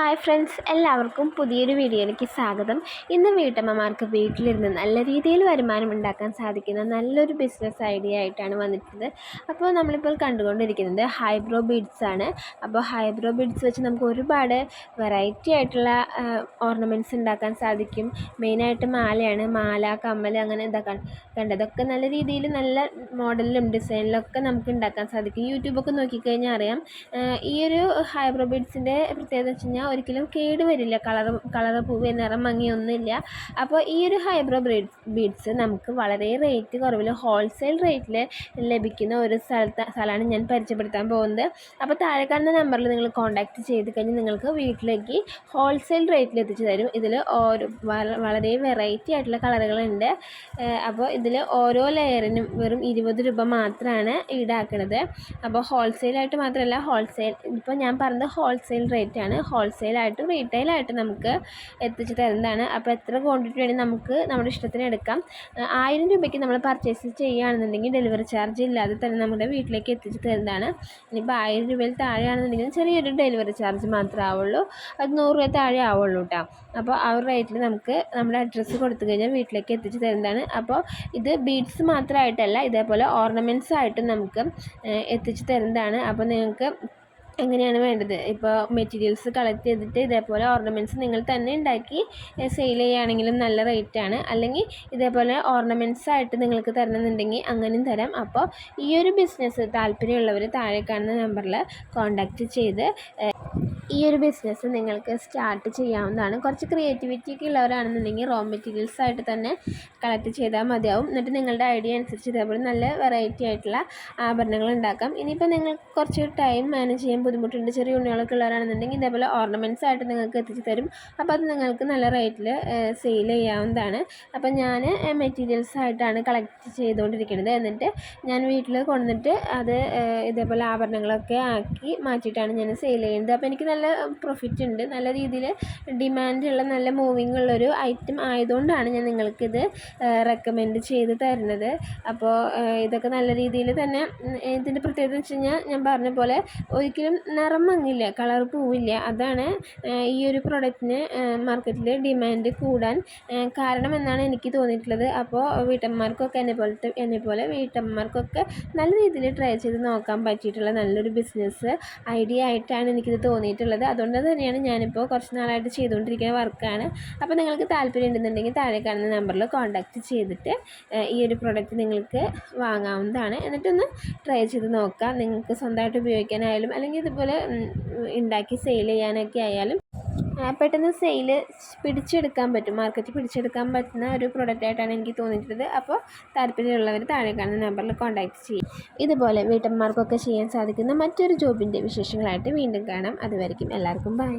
Hi friends എല്ലാവർക്കും പുതിയൊരു വീഡിയോയിലേക്ക് സ്വാഗതം. ഇന്ന് വീട്ടമ്മമാർക്ക് വീട്ടിലിരുന്ന് നല്ല രീതിയിൽ വരുമാനം ഉണ്ടാക്കാൻ സാധിക്കുന്ന നല്ലൊരു ബിസിനസ് ഐഡിയ ആയിട്ടാണ് വന്നിട്ടുള്ളത്. അപ്പോൾ നമ്മളിപ്പോൾ കണ്ടുകൊണ്ടിരിക്കുന്നത് ഹൈബ്രോ ബീഡ്സ് ആണ്. അപ്പോൾ ഹൈബ്രോ ബീഡ്സ് വെച്ച് നമുക്ക് ഒരുപാട് വെറൈറ്റി ആയിട്ടുള്ള ഓർണമെന്റ്സ് ഉണ്ടാക്കാൻ സാധിക്കും. മെയിനായിട്ട് മാലയാണ് മാല കമ്മൽ അങ്ങനെ ഇതാക്കാൻ കണ്ടതൊക്കെ നല്ല രീതിയിൽ നല്ല മോഡലിലും ഡിസൈനിലൊക്കെ നമുക്ക് ഉണ്ടാക്കാൻ സാധിക്കും. യൂട്യൂബൊക്കെ നോക്കിക്കഴിഞ്ഞാൽ അറിയാം ഈ ഒരു ഹൈബ്രോ ബീഡ്സിന്റെ പ്രത്യേകത വെച്ച് കഴിഞ്ഞാൽ ഒരിക്കലും കേടുവരില്ല കളർ കളർ പൂവ് നിറം ഭംഗിയൊന്നുമില്ല. അപ്പോൾ ഈ ഒരു ഹൈബ്രോ ബ്രീഡ് ബീഡ്സ് നമുക്ക് വളരെ റേറ്റ് കുറവിൽ ഹോൾസെയിൽ റേറ്റിൽ ലഭിക്കുന്ന ഒരു സ്ഥലത്ത് സ്ഥലമാണ് ഞാൻ പരിചയപ്പെടുത്താൻ പോകുന്നത്. അപ്പോൾ താഴെ കാണുന്ന നമ്പറിൽ നിങ്ങൾ കോൺടാക്റ്റ് ചെയ്ത് കഴിഞ്ഞാൽ നിങ്ങൾക്ക് വീട്ടിലേക്ക് ഹോൾസെയിൽ റേറ്റിൽ എത്തിച്ചു തരും. ഇതിൽ ഓരോ വളരെ വെറൈറ്റി ആയിട്ടുള്ള കളറുകളുണ്ട്. അപ്പോൾ ഇതിൽ ഓരോ ലെയറിനും വെറും ഇരുപത് രൂപ മാത്രമാണ് ഈടാക്കുന്നത് അപ്പോൾ ഹോൾസെയിലായിട്ട് മാത്രമല്ല ഹോൾസെയിൽ ഇപ്പോൾ ഞാൻ പറഞ്ഞത് ഹോൾസെയിൽ റേറ്റാണ് ഹോൾസെയിലായിട്ടും റീറ്റെയിലായിട്ടും നമുക്ക് എത്തിച്ച് തരുന്നതാണ്. അപ്പോൾ എത്ര ക്വാണ്ടിറ്റി വേണേൽ നമുക്ക് നമ്മുടെ ഇഷ്ടത്തിന് എടുക്കാം. ആയിരം രൂപയ്ക്ക് നമ്മൾ പർച്ചേസ് ചെയ്യുകയാണെന്നുണ്ടെങ്കിൽ ഡെലിവറി ചാർജ് ഇല്ലാതെ തന്നെ നമ്മുടെ വീട്ടിലേക്ക് എത്തിച്ച് തരുന്നതാണ്. ഇനിയിപ്പോൾ ആയിരം രൂപയിൽ താഴെയാണെന്നുണ്ടെങ്കിൽ ചെറിയൊരു ഡെലിവറി ചാർജ് മാത്രമേ ആവുള്ളൂ. അത് നൂറ് രൂപ താഴെ ആവുള്ളൂ കേട്ടോ അപ്പോൾ ആ ഒരു റേറ്റിൽ നമുക്ക് നമ്മുടെ അഡ്രസ്സ് കൊടുത്തു കഴിഞ്ഞാൽ വീട്ടിലേക്ക് എത്തിച്ച് തരുന്നതാണ്. അപ്പോൾ ഇത് ബീഡ്സ് മാത്രമായിട്ടല്ല ഇതേപോലെ ഓർണമെന്റ്സ് ആയിട്ടും നമുക്ക് എത്തിച്ച് തരുന്നതാണ്. അപ്പോൾ നിങ്ങൾക്ക് എങ്ങനെയാണ് വേണ്ടത്? ഇപ്പോൾ മെറ്റീരിയൽസ് കളക്ട് ചെയ്തിട്ട് ഇതേപോലെ ഓർണമെന്റ്സ് നിങ്ങൾ തന്നെ ഉണ്ടാക്കി സെയിൽ ചെയ്യുകയാണെങ്കിലും നല്ല റേറ്റാണ് അല്ലെങ്കിൽ ഇതേപോലെ ഓർണമെന്റ്സ് ആയിട്ട് നിങ്ങൾക്ക് തരണമെന്നുണ്ടെങ്കിൽ അങ്ങനെയും തരാം. അപ്പോൾ ഈ ഒരു ബിസിനസ് താല്പര്യമുള്ളവർ താഴെ കാണുന്ന നമ്പറിൽ കോൺടാക്റ്റ് ചെയ്ത് ഈ ഒരു ബിസിനസ് നിങ്ങൾക്ക് സ്റ്റാർട്ട് ചെയ്യാവുന്നതാണ്. കുറച്ച് ക്രിയേറ്റിവിറ്റി ഒക്കെ ഉള്ളവരാണെന്നുണ്ടെങ്കിൽ റോ മെറ്റീരിയൽസ് ആയിട്ട് തന്നെ കളക്ട് ചെയ്താൽ മതിയാവും. എന്നിട്ട് നിങ്ങളുടെ ഐഡിയ അനുസരിച്ച് ഇതേപോലെ നല്ല വെറൈറ്റി ആയിട്ടുള്ള ആഭരണങ്ങൾ ഉണ്ടാക്കാം. ഇനിയിപ്പോൾ നിങ്ങൾക്ക് കുറച്ച് ടൈം മാനേജ് ചെയ്യാൻ ബുദ്ധിമുട്ടുണ്ട് ചെറിയ ഉണ്ണികളൊക്കെ ഉള്ളവരാണെന്നുണ്ടെങ്കിൽ ഇതേപോലെ ഓർണമെന്റ്സ് ആയിട്ട് നിങ്ങൾക്ക് എത്തിച്ച് തരും. അപ്പോൾ അത് നിങ്ങൾക്ക് നല്ല റേറ്റിൽ സെയിൽ ചെയ്യാവുന്നതാണ്. അപ്പോൾ ഞാൻ മെറ്റീരിയൽസ് ആയിട്ടാണ് കളക്ട് ചെയ്തുകൊണ്ടിരിക്കുന്നത്. എന്നിട്ട് ഞാൻ വീട്ടിൽ കൊണ്ടുവന്നിട്ട് അത് ഇതേപോലെ ആഭരണങ്ങളൊക്കെ ആക്കി മാറ്റിയിട്ടാണ് ഞാൻ സെയിൽ ചെയ്യുന്നത്. അപ്പോൾ എനിക്ക് നല്ല നല്ല പ്രോഫിറ്റ് ഉണ്ട്. നല്ല രീതിയിൽ ഡിമാൻഡുള്ള നല്ല മൂവിങ് ഉള്ളൊരു ഐറ്റം ആയതുകൊണ്ടാണ് ഞാൻ നിങ്ങൾക്കിത് റെക്കമെൻഡ് ചെയ്ത് തരുന്നത്. അപ്പോൾ ഇതൊക്കെ നല്ല രീതിയിൽ തന്നെ ഇതിന്റെ പ്രത്യേകത എന്ന് വെച്ച് കഴിഞ്ഞാൽ ഞാൻ പറഞ്ഞ പോലെ ഒരിക്കലും നിറം മങ്ങില്ല കളർ പോവില്ല. അതാണ് ഈ ഒരു പ്രൊഡക്റ്റിന് മാർക്കറ്റിൽ ഡിമാൻഡ് കൂടാൻ കാരണം എന്നാണ് എനിക്ക് തോന്നിയിട്ടുള്ളത്. അപ്പോൾ വീട്ടമ്മമാർക്കൊക്കെ എന്നെ പോലത്തെ എന്നെ പോലെ വീട്ടമ്മമാർക്കൊക്കെ നല്ല രീതിയിൽ ട്രൈ ചെയ്ത് നോക്കാൻ പറ്റിയിട്ടുള്ള നല്ലൊരു ബിസിനസ് ഐഡിയ ആയിട്ടാണ് എനിക്കിത് തോന്നിയിട്ടുള്ളത്. ഉള്ളത്. അതുകൊണ്ട് തന്നെയാണ് ഞാനിപ്പോൾ കുറച്ച് നാളായിട്ട് ചെയ്തുകൊണ്ടിരിക്കുന്ന വർക്കാണ്. അപ്പോൾ നിങ്ങൾക്ക് താല്പര്യം ഉണ്ടെന്നുണ്ടെങ്കിൽ താഴെ കാണുന്ന നമ്പറിൽ കോൺടാക്റ്റ് ചെയ്തിട്ട് ഈ ഒരു പ്രൊഡക്റ്റ് നിങ്ങൾക്ക് വാങ്ങാവുന്നതാണ്. എന്നിട്ടൊന്ന് ട്രൈ ചെയ്ത് നോക്കാം. നിങ്ങൾക്ക് സ്വന്തമായിട്ട് ഉപയോഗിക്കാനായാലും അല്ലെങ്കിൽ ഇതുപോലെ ഉണ്ടാക്കി സെയിൽ ചെയ്യാനൊക്കെ ആയാലും പെട്ടെന്ന് സെയിൽ പിടിച്ചെടുക്കാൻ പറ്റും. മാർക്കറ്റ് പിടിച്ചെടുക്കാൻ പറ്റുന്ന ഒരു പ്രൊഡക്റ്റ് ആയിട്ടാണ് എനിക്ക് തോന്നിയിട്ടുള്ളത്. അപ്പോൾ താല്പര്യമുള്ളവർ താഴെ കാണുന്ന നമ്പറിൽ കോൺടാക്റ്റ് ചെയ്യും. ഇതുപോലെ വീട്ടമ്മമാർക്കൊക്കെ ചെയ്യാൻ സാധിക്കുന്ന മറ്റൊരു ജോബിന്റെ വിശേഷങ്ങളായിട്ട് വീണ്ടും കാണാം. അതുവരെയും എല്ലാവർക്കും ബൈ